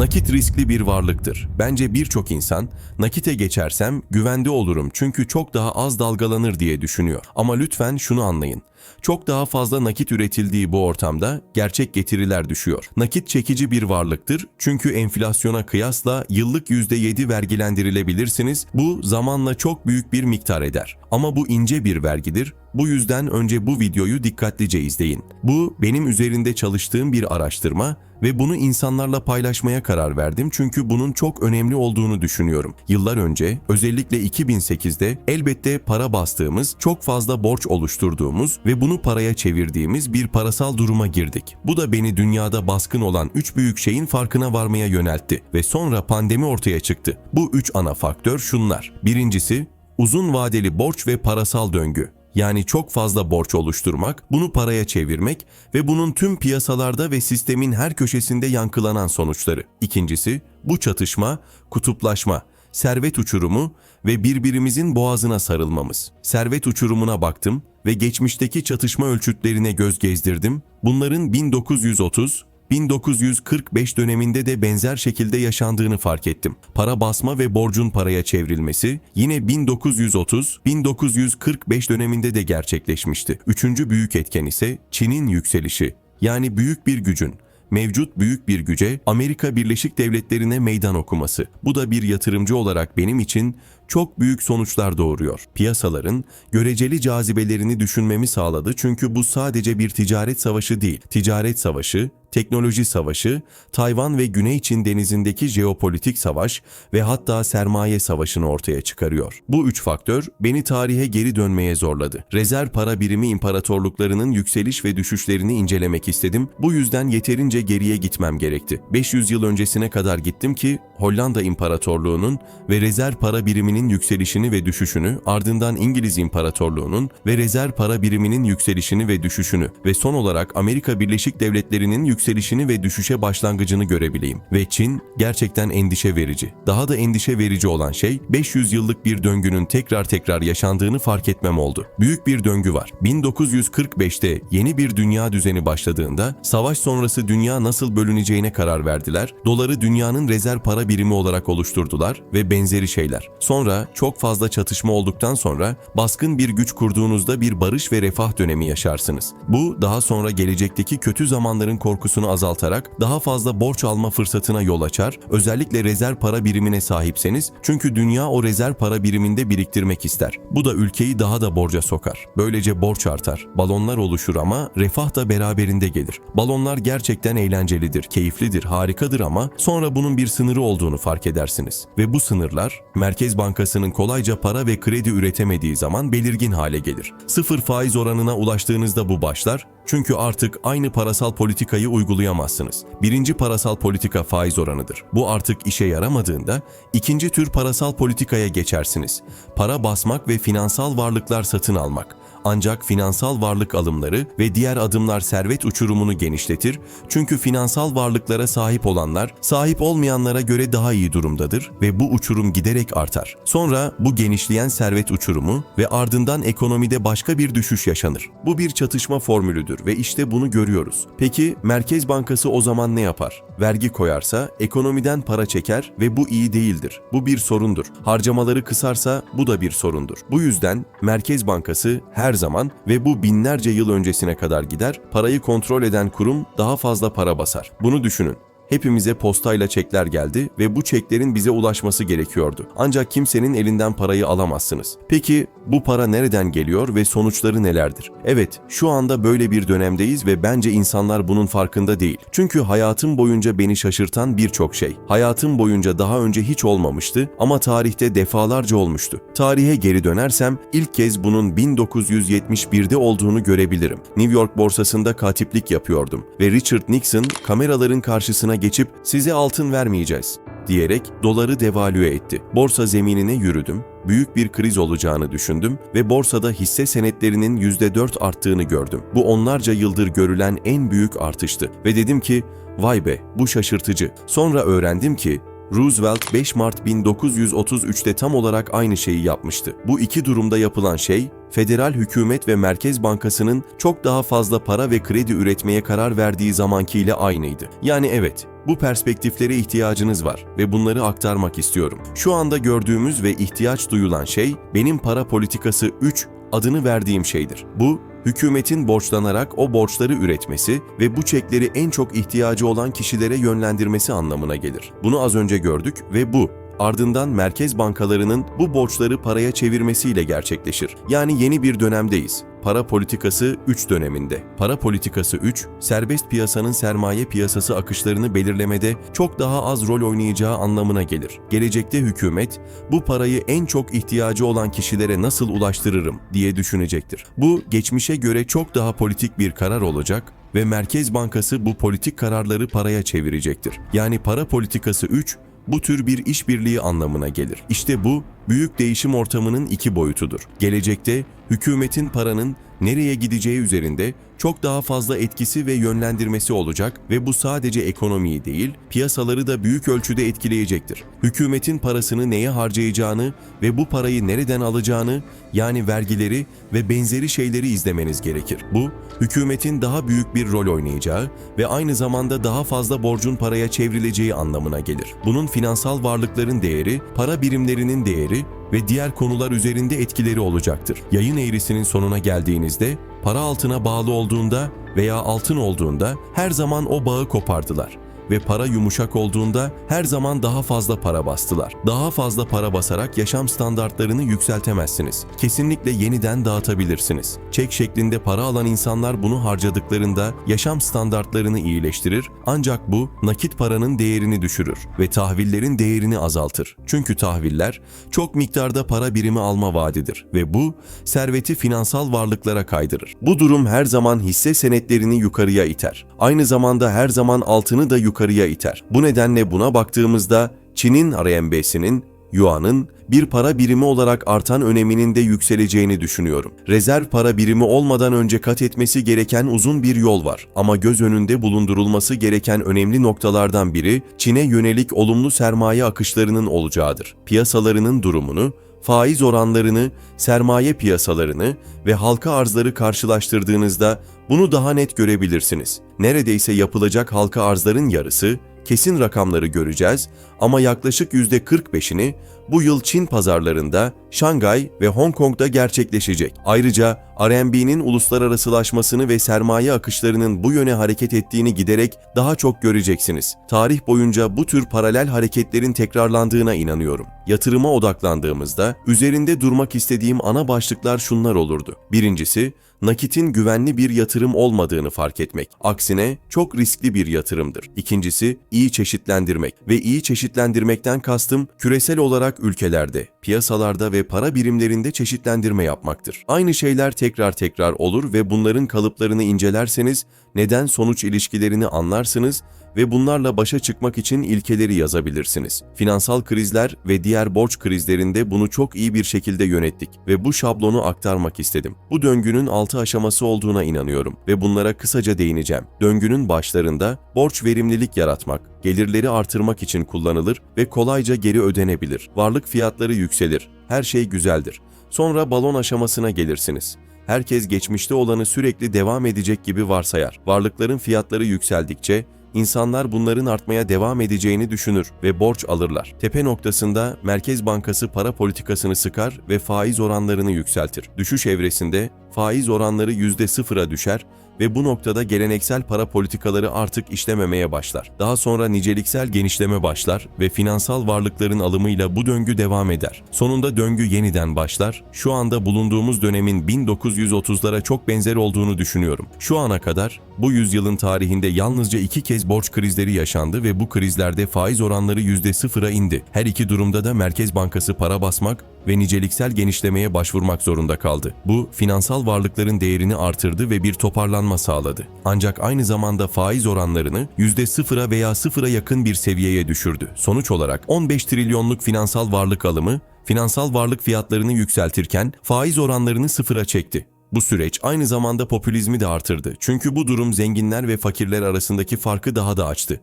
Nakit riskli bir varlıktır. Bence birçok insan nakite geçersem güvende olurum çünkü çok daha az dalgalanır diye düşünüyor. Ama lütfen şunu anlayın. Çok daha fazla nakit üretildiği bu ortamda gerçek getiriler düşüyor. Nakit çekici bir varlıktır çünkü enflasyona kıyasla yıllık %7 vergilendirilebilirsiniz. Bu zamanla çok büyük bir miktar eder. Ama bu ince bir vergidir. Bu yüzden önce bu videoyu dikkatlice izleyin. Bu benim üzerinde çalıştığım bir araştırma ve bunu insanlarla paylaşmaya karar verdim çünkü bunun çok önemli olduğunu düşünüyorum. Yıllar önce, özellikle 2008'de elbette para bastığımız, çok fazla borç oluşturduğumuz ve bunu paraya çevirdiğimiz bir parasal duruma girdik. Bu da beni dünyada baskın olan üç büyük şeyin farkına varmaya yöneltti ve sonra pandemi ortaya çıktı. Bu üç ana faktör şunlar. Birincisi, uzun vadeli borç ve parasal döngü. Yani çok fazla borç oluşturmak, bunu paraya çevirmek ve bunun tüm piyasalarda ve sistemin her köşesinde yankılanan sonuçları. İkincisi, bu çatışma, kutuplaşma, servet uçurumu ve birbirimizin boğazına sarılmamız. Servet uçurumuna baktım ve geçmişteki çatışma ölçütlerine göz gezdirdim. Bunların 1930, 1945 döneminde de benzer şekilde yaşandığını fark ettim. Para basma ve borcun paraya çevrilmesi yine 1930-1945 döneminde de gerçekleşmişti. Üçüncü büyük etken ise Çin'in yükselişi. Yani büyük bir gücün, mevcut büyük bir güce Amerika Birleşik Devletleri'ne meydan okuması. Bu da bir yatırımcı olarak benim için çok büyük sonuçlar doğuruyor. Piyasaların göreceli cazibelerini düşünmemi sağladı çünkü bu sadece bir ticaret savaşı değil. Ticaret savaşı, teknoloji savaşı, Tayvan ve Güney Çin denizindeki jeopolitik savaş ve hatta sermaye savaşını ortaya çıkarıyor. Bu üç faktör beni tarihe geri dönmeye zorladı. Rezerv para birimi imparatorluklarının yükseliş ve düşüşlerini incelemek istedim. Bu yüzden yeterince geriye gitmem gerekti. 500 yıl öncesine kadar gittim ki Hollanda İmparatorluğu'nun ve rezerv para biriminin yükselişini ve düşüşünü, ardından İngiliz İmparatorluğu'nun ve rezerv para biriminin yükselişini ve düşüşünü ve son olarak Amerika Birleşik Devletleri'nin yükselişini ve düşüşe başlangıcını görebileyim. Ve Çin gerçekten endişe verici. Daha da endişe verici olan şey 500 yıllık bir döngünün tekrar tekrar yaşandığını fark etmem oldu. Büyük bir döngü var. 1945'te yeni bir dünya düzeni başladığında savaş sonrası dünya nasıl bölüneceğine karar verdiler. Doları dünyanın rezerv para birimi olarak oluşturdular ve benzeri şeyler. Sonra çok fazla çatışma olduktan sonra baskın bir güç kurduğunuzda bir barış ve refah dönemi yaşarsınız. Bu daha sonra gelecekteki kötü zamanların korkusunu azaltarak daha fazla borç alma fırsatına yol açar. Özellikle rezerv para birimine sahipseniz çünkü dünya o rezerv para biriminde biriktirmek ister. Bu da ülkeyi daha da borca sokar. Böylece borç artar. Balonlar oluşur ama refah da beraberinde gelir. Balonlar gerçekten eğlencelidir, keyiflidir, harikadır ama sonra bunun bir sınırı olduğunu fark edersiniz. Ve bu sınırlar Merkez Bankası'nın kolayca para ve kredi üretemediği zaman belirgin hale gelir. Sıfır faiz oranına ulaştığınızda bu başlar çünkü artık aynı parasal politikayı uygulayamazsınız. Birinci parasal politika faiz oranıdır. Bu artık işe yaramadığında ikinci tür parasal politikaya geçersiniz. Para basmak ve finansal varlıklar satın almak. Ancak finansal varlık alımları ve diğer adımlar servet uçurumunu genişletir. Çünkü finansal varlıklara sahip olanlar sahip olmayanlara göre daha iyi durumdadır ve bu uçurum giderek artar. Sonra bu genişleyen servet uçurumu ve ardından ekonomide başka bir düşüş yaşanır. Bu bir çatışma formülüdür ve işte bunu görüyoruz. Peki Merkez Bankası o zaman ne yapar? Vergi koyarsa ekonomiden para çeker ve bu iyi değildir. Bu bir sorundur. Harcamaları kısarsa bu da bir sorundur. Bu yüzden Merkez Bankası her zaman ve bu binlerce yıl öncesine kadar gider, parayı kontrol eden kurum daha fazla para basar. Bunu düşünün. Hepimize postayla çekler geldi ve bu çeklerin bize ulaşması gerekiyordu. Ancak kimsenin elinden parayı alamazsınız. Peki bu para nereden geliyor ve sonuçları nelerdir? Evet, şu anda böyle bir dönemdeyiz ve bence insanlar bunun farkında değil. Çünkü hayatım boyunca beni şaşırtan birçok şey. Hayatım boyunca daha önce hiç olmamıştı ama tarihte defalarca olmuştu. Tarihe geri dönersem ilk kez bunun 1971'de olduğunu görebilirim. New York borsasında katiplik yapıyordum ve Richard Nixon kameraların karşısına geçip size altın vermeyeceğiz diyerek doları devalüe etti. Borsa zeminine yürüdüm, büyük bir kriz olacağını düşündüm ve borsada hisse senetlerinin %4 arttığını gördüm. Bu onlarca yıldır görülen en büyük artıştı ve dedim ki vay be bu şaşırtıcı. Sonra öğrendim ki Roosevelt 5 Mart 1933'te tam olarak aynı şeyi yapmıştı. Bu iki durumda yapılan şey, federal hükümet ve Merkez Bankası'nın çok daha fazla para ve kredi üretmeye karar verdiği zamankiyle aynıydı. Yani evet, bu perspektiflere ihtiyacınız var ve bunları aktarmak istiyorum. Şu anda gördüğümüz ve ihtiyaç duyulan şey benim para politikası 3 adını verdiğim şeydir. Bu hükümetin borçlanarak o borçları üretmesi ve bu çekleri en çok ihtiyacı olan kişilere yönlendirmesi anlamına gelir. Bunu az önce gördük ve bu ardından merkez bankalarının bu borçları paraya çevirmesiyle gerçekleşir. Yani yeni bir dönemdeyiz. Para politikası 3 döneminde. Para politikası 3, serbest piyasanın sermaye piyasası akışlarını belirlemede çok daha az rol oynayacağı anlamına gelir. Gelecekte hükümet bu parayı en çok ihtiyacı olan kişilere nasıl ulaştırırım diye düşünecektir. Bu geçmişe göre çok daha politik bir karar olacak ve Merkez Bankası bu politik kararları paraya çevirecektir. Yani para politikası 3 bu tür bir işbirliği anlamına gelir. İşte bu büyük değişim ortamının iki boyutudur. Gelecekte hükümetin paranın nereye gideceği üzerinde çok daha fazla etkisi ve yönlendirmesi olacak ve bu sadece ekonomiyi değil, piyasaları da büyük ölçüde etkileyecektir. Hükümetin parasını neye harcayacağını ve bu parayı nereden alacağını, yani vergileri ve benzeri şeyleri izlemeniz gerekir. Bu, hükümetin daha büyük bir rol oynayacağı ve aynı zamanda daha fazla borcun paraya çevrileceği anlamına gelir. Bunun finansal varlıkların değeri, para birimlerinin değeri ve diğer konular üzerinde etkileri olacaktır. Yayın eğrisinin sonuna geldiğinizde para altına bağlı olduğunda veya altın olduğunda her zaman o bağı kopardılar ve para yumuşak olduğunda her zaman daha fazla para bastılar. Daha fazla para basarak yaşam standartlarını yükseltemezsiniz. Kesinlikle yeniden dağıtabilirsiniz. Çek şeklinde para alan insanlar bunu harcadıklarında yaşam standartlarını iyileştirir ancak bu nakit paranın değerini düşürür ve tahvillerin değerini azaltır. Çünkü tahviller çok miktarda para birimi alma vaadidir ve bu serveti finansal varlıklara kaydırır. Bu durum her zaman hisse senetlerini yukarıya iter. Aynı zamanda her zaman altını da yukarıya iter. Bu nedenle buna baktığımızda Çin'in RMB'sinin Yuan'ın bir para birimi olarak artan öneminin de yükseleceğini düşünüyorum. Rezerv para birimi olmadan önce kat etmesi gereken uzun bir yol var ama göz önünde bulundurulması gereken önemli noktalardan biri Çin'e yönelik olumlu sermaye akışlarının olacağıdır. Piyasalarının durumunu, faiz oranlarını, sermaye piyasalarını ve halka arzları karşılaştırdığınızda bunu daha net görebilirsiniz. Neredeyse yapılacak halka arzların yarısı, kesin rakamları göreceğiz ama yaklaşık %45'ini bu yıl Çin pazarlarında, Şangay ve Hong Kong'da gerçekleşecek. Ayrıca RMB'nin uluslararasılaşmasını ve sermaye akışlarının bu yöne hareket ettiğini giderek daha çok göreceksiniz. Tarih boyunca bu tür paralel hareketlerin tekrarlandığına inanıyorum. Yatırıma odaklandığımızda üzerinde durmak istediğim ana başlıklar şunlar olurdu. Birincisi, nakitin güvenli bir yatırım olmadığını fark etmek. Aksine çok riskli bir yatırımdır. İkincisi, iyi çeşitlendirmek ve iyi çeşitlendirmekten kastım küresel olarak ülkelerde, piyasalarda ve para birimlerinde çeşitlendirme yapmaktır. Aynı şeyler tekrar tekrar olur ve bunların kalıplarını incelerseniz neden sonuç ilişkilerini anlarsınız ve bunlarla başa çıkmak için ilkeleri yazabilirsiniz. Finansal krizler ve diğer borç krizlerinde bunu çok iyi bir şekilde yönettik ve bu şablonu aktarmak istedim. Bu döngünün 6 aşaması olduğuna inanıyorum ve bunlara kısaca değineceğim. Döngünün başlarında borç verimlilik yaratmak, gelirleri artırmak için kullanılır ve kolayca geri ödenebilir. Varlık fiyatları yükselir. Her şey güzeldir. Sonra balon aşamasına gelirsiniz herkes geçmişte olanı sürekli devam edecek gibi varsayar. Varlıkların fiyatları yükseldikçe insanlar bunların artmaya devam edeceğini düşünür ve borç alırlar. Tepe noktasında Merkez Bankası para politikasını sıkar ve faiz oranlarını yükseltir. Düşüş evresinde faiz oranları %0'a düşer ve bu noktada geleneksel para politikaları artık işlememeye başlar. Daha sonra niceliksel genişleme başlar ve finansal varlıkların alımıyla bu döngü devam eder. Sonunda döngü yeniden başlar. Şu anda bulunduğumuz dönemin 1930'lara çok benzer olduğunu düşünüyorum. Şu ana kadar bu yüzyılın tarihinde yalnızca iki kez borç krizleri yaşandı ve bu krizlerde faiz oranları %0'a indi. Her iki durumda da Merkez Bankası para basmak ve niceliksel genişlemeye başvurmak zorunda kaldı. Bu, finansal varlıkların değerini artırdı ve bir toparlanma sağladı. Ancak aynı zamanda faiz oranlarını %0'a veya sıfıra yakın bir seviyeye düşürdü. Sonuç olarak 15 trilyonluk finansal varlık alımı, finansal varlık fiyatlarını yükseltirken faiz oranlarını sıfıra çekti. Bu süreç aynı zamanda popülizmi de artırdı. Çünkü bu durum zenginler ve fakirler arasındaki farkı daha da açtı.